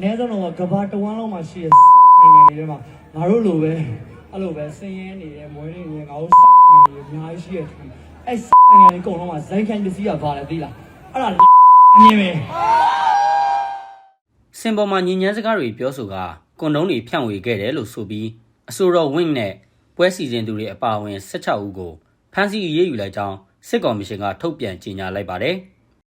အနည်းဆုံးတော့ကဘာတဝမ်းလုံးမှာရှိတဲ့နိုင်ငံတွေထဲမှာငါတို့လိုပဲအဲ့လိုပဲဆင်းရဲနေတဲ့မွေးနေတဲ့ငါတို့နိုင်ငံတွေအများကြီးရှိတဲ့အဲ့နိုင်ငံတွေအကုန်လုံးမှာဇိုင်းခိုင်ပစ္စည်းကပါတယ်သိလားအဲ့ဒါအမြင်ပဲစင်ပေါ်မှာညဉ့်ညမ်းစကားတွေပြောဆိုကကွန်ဒုံးတွေဖြန့်ဝေခဲ့တယ်လို့ဆိုပြီးအဆိုတော်ဝင့်နဲ့ပွဲစီစဉ်သူတွေအပါအဝင်16ဦးကိုဖမ်းဆီးအရေးယူလိုက်ကြောင်းစစ်ကောင်မရှင်ကထုတ်ပြန်ကြေညာလိုက်ပါတယ်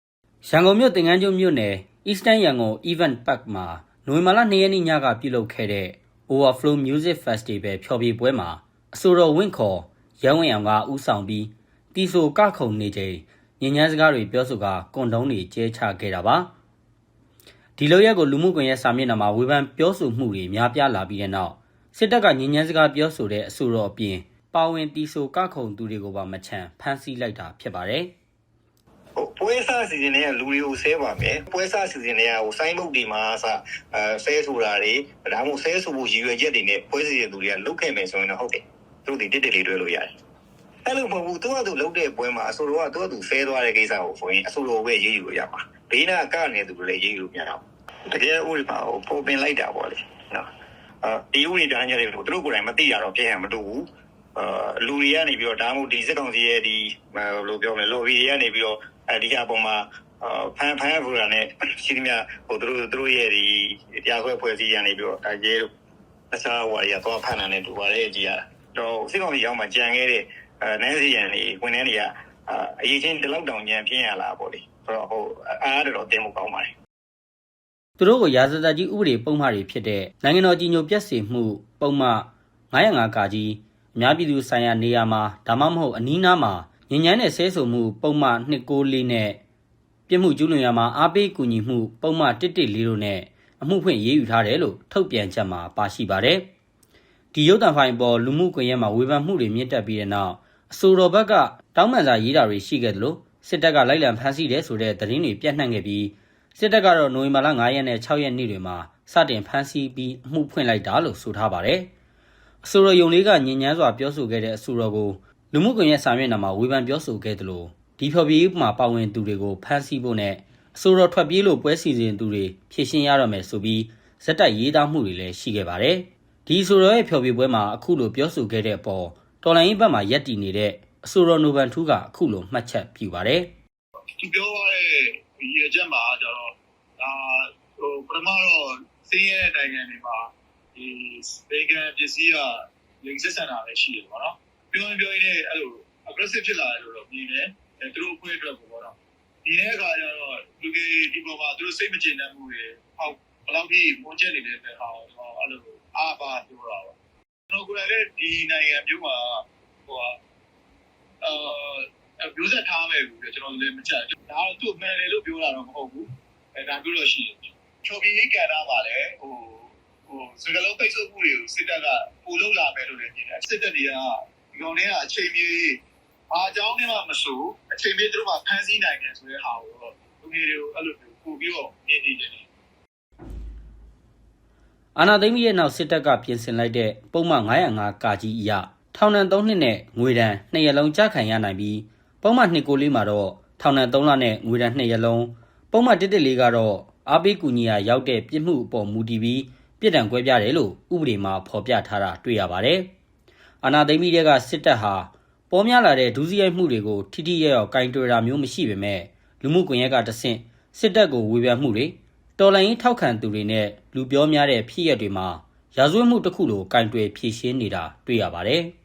။ရန်ကုန်မြို့တင်ငန်းကျွန်းမြို့နယ် Eastern Yangon Event Park မှာနိုဝင်ဘာလ2ရက်နေ့ညကပြုလုပ်ခဲ့တဲ့ Overflow Music Festival ဖျော်ဖြေပွဲမှာအဆိုတော်ဝင့်ခေါ်ရန်ဝင်အောင်ကဥဆောင်ပြီးတီဆိုကခုံနေချိန်ညဉ့်ညမ်းစကားတွေပြောဆိုကကွန်ဒုံးတွေကျဲချခဲ့တာပါ။ဒီလိုရက်ကိုလူမှုကွန်ရက်စာမျက်နှာမှာဝေဖန်ပြောဆိုမှုတွေများပြားလာပြီးတဲ့နောက်စစ်တပ်ကညဉ့်ညမ်းစကားပြောဆိုတဲ့အဆိုတော်အပြင်ပါဝင်တီဆိုကခုံသူတွေကိုပါမချန်ဖမ်းဆီးလိုက်တာဖြစ်ပါတယ်ဟို ပွဲစားစီစဉ်တွေကလူတွေကိုဆဲပါမယ်ပွဲစားစီစဉ်တွေကဟိုစိုင်းဘုတ်ဒီမှာအစအဲဆဲဆိုတာတွေဒါမှမဟုတ်ဆဲဆိုဖို့ရည်ရွယ်ချက်တွေနဲ့ပွဲစီစဉ်သူတွေကလုတ်ခဲ့မယ်ဆိုရင်တော့ဟုတ်တယ်သူတို့ဒီတစ်တစ်လေးတွဲလို့ရတယ်အဲ့လိုမဟုတ်ဘူးသူကသူလုတ်တဲ့ပွဲမှာအဆိုတော်ကသူကသူဆဲသွားတဲ့ကိစ္စကိုဆိုရင်အဆိုတော်ပဲရေးယူလို့ရပါဘေးနာကနေသူလည်းရေးယူလို့မရဘူးတကယ်ဥပဒေပါဟိုပုံပင်လိုက်တာပေါ့လေနော်အဲဒီဥပဒေတိုင်းရတယ်လို့သူတို့ကိုယ်တိုင်မသိရတော့ပြင်ရမလို့ဘူးအာလူတွေကနေပြီးတော့ဒါမှမဟုတ်ဒီစစ်ကောင်စီရဲ့ဒီဘယ်လိုပြောမလဲ lobby တွေကနေပြီးတော့ အဲဒီအပေါ်မှာအာဖန်ဖန်ဖူတာနဲ့ရှိသမျှဟိုသူတို့သူတို့ရဲ့ဒီတရားခွဲဖွဲ့စည်းရနေပြီးတော့အဲရဲတို့တခြားဟိုအရာတော့ဖန်တာနဲ့တူပါတယ်ကြည်ရတော့စစ်ကောင်စီရောက်မှကြံခဲ့တဲ့အဲနန်းစီရန်တွေဝင်နေနေရအာအရေးချင်းဒီလောက်တောင်ညံပြင်းရလာပေါ့လေဆိုတော့ဟိုအားတော်တင်မှုကောင်းပါတယ်။သူတို့ကိုရာဇသတ်ကြီးဥပဒေပုံမှန်တွေဖြစ်တဲ့နိုင်ငံတော်ကြီးညိုပြည့်စည်မှုပုံမှန်905ကကြီးအများပြည်သူဆိုင်ရာနေရာမှာဒါမှမဟုတ်အနီးနားမှာ ညဉ့်ညမ်းတဲ့ဆဲဆိုမှုပုံမှန်294နဲ့ပြစ်မှုကျူးလွန်ရမှာအားပေးကူညီမှုပုံမှန်114တို့နဲ့အမှုဖွင့်ရေးယူထားတယ်လို့ထုတ်ပြန်ချက်မှာပါရှိပါတယ်။ဒီရုပ်တံဖိုင်ပေါ်လူမှုကွန်ရက်မှာဝေဖန်မှုတွေမြင့်တက်ပြီးတဲ့နောက်အဆိုတော်ဘက်ကတောင်းပန်စာရေးတာတွေရှိခဲ့တယ်လို့စစ်တပ်ကလိုက်လံဖမ်းဆီးတယ်ဆိုတဲ့သတင်းတွေပြန့်နှံ့ခဲ့ပြီးစစ်တပ်ကတော့နိုဝင်ဘာလ9ရက်နဲ့6ရက်နေ့တွေမှာစတင်ဖမ်းဆီးပြီးအမှုဖွင့်လိုက်တာလို့ဆိုထားပါတယ်။အဆိုတော်ယုံလေးကညဉ့်ညမ်းစွာပြောဆိုခဲ့တဲ့အဆိုတော်ကို လူမှုကွန်ရက်စာမျက်နှာမှာဝေဖန်ပြောဆိုခဲ့တယ်လို့ဒီဖျော်ဖြေရေးမှာပါဝင်သူတွေကိုဖမ်းဆီးဖို့နဲ့အဆိုတော်ထွက်ပြေးလို့ပွဲစီစဉ်သူတွေဖြည့်ရှင်းရတော့မယ်ဆိုပြီးဇက်တိုက်ရေးသားမှုတွေလည်းရှိခဲ့ပါတယ်။ဒီဆိုတော့ရဲ့ဖျော်ဖြေပွဲမှာအခုလိုပြောဆိုခဲ့တဲ့အပေါ်တော်လိုင်းရေးဘက်မှာရက်တည်နေတဲ့အဆိုတော်နိုဘန်ထူးကအခုလိုမှတ်ချက်ပြုပါတယ်သူပြောရတဲ့ရည်ရချက်မှာကျတော့ဒါဟိုပထမတော့စင်းရဲတဲ့နိုင်ငံတွေမှာဒီဘေကန်ပစ္စည်းကလိမ့်ဆက်ဆန်တာလည်းရှိတယ်ပေါ့နော် ပြောရင်ပြောရင်လည်းအဲ့လို aggressive ဖြစ်လာတယ်လို့တော့မြင်တယ်အဲသူတို့အခွင့်အတွက်ပေါ့နော်ဒီတဲ့အခါကျတော့လူကြီးဒီပေါ်မှာသူတို့စိတ်မကျေနပ်မှုတွေဟောက်ဘယ်လောက်ထိမွန်ချက်နေတဲ့ဟာတော့အဲ့လိုအားပါပြောတာပေါ့ကျွန်တော်ကိုယ်လည်းဒီနိုင်ငံမျိုးမှာဟိုအာအဲမျိုးဆက်ထားမယ်လို့ကျွန်တော်လည်းမချက်ဒါတော့သူ့မှန်တယ်လို့ပြောတာတော့မဟုတ်ဘူးအဲဒါပြောလို့ရှိတယ်ချော်ပြီးကန်တာပါလေဟိုဟိုစကလုံးပိတ်ဆို့မှုတွေကိုစစ်တပ်ကပို့လို့လာမယ်လို့လည်းမြင်တယ်စစ်တပ်တွေက ဒီကောင်တွေကအချိန်မြေအားကြောင်းနဲ့မှမဆိုးအချိန်မြေသူတို့ကဖမ်းဆီးနိုင်တယ်ဆိုတဲ့ဟာကိုတော့လူငယ်တွေကိုအဲ့လိုမျိုးပို့ပြီးတော့မြင်နေတယ်။အာနာသိမ့်ရဲ့နောက်စစ်တပ်ကပြင်ဆင်လိုက်တဲ့ပုံမှန်905ကာကြီးအရထောင်ဒဏ်3နှစ်နဲ့ငွေဒဏ်2ရက်လုံးကြာခံရနိုင်ပြီးပုံမှန်294မှာတော့ထောင်ဒဏ်3လနဲ့ငွေဒဏ်2ရက်လုံးပုံမှန်114ကတော့အားပေးကူညီရာရောက်တဲ့ပြစ်မှုအပေါ်မူတည်ပြီးပြစ်ဒဏ်ကွဲပြားတယ်လို့ဥပဒေမှာဖော်ပြထားတာတွေ့ရပါတယ်။ အာနာသိမ့်ရဲ့ကစစ်တပ်ဟာပေါ်များလာတဲ့ဒုစရိုက်မှုတွေကိုထိထိရရောက်ကင်တွယ်တာမျိုးမရှိပေမဲ့လူမှုကွန်ရက်ကတဆင့်စစ်တပ်ကိုဝေဖန်မှုတွေတော်လိုင်းရေးထောက်ခံသူတွေနဲ့လူပြောများတဲ့ဖြစ်ရက်တွေမှာရာဇဝတ်မှုတစ်ခုလိုကင်တွယ်ဖြည့်ရှင်းနေတာတွေ့ရပါတယ်။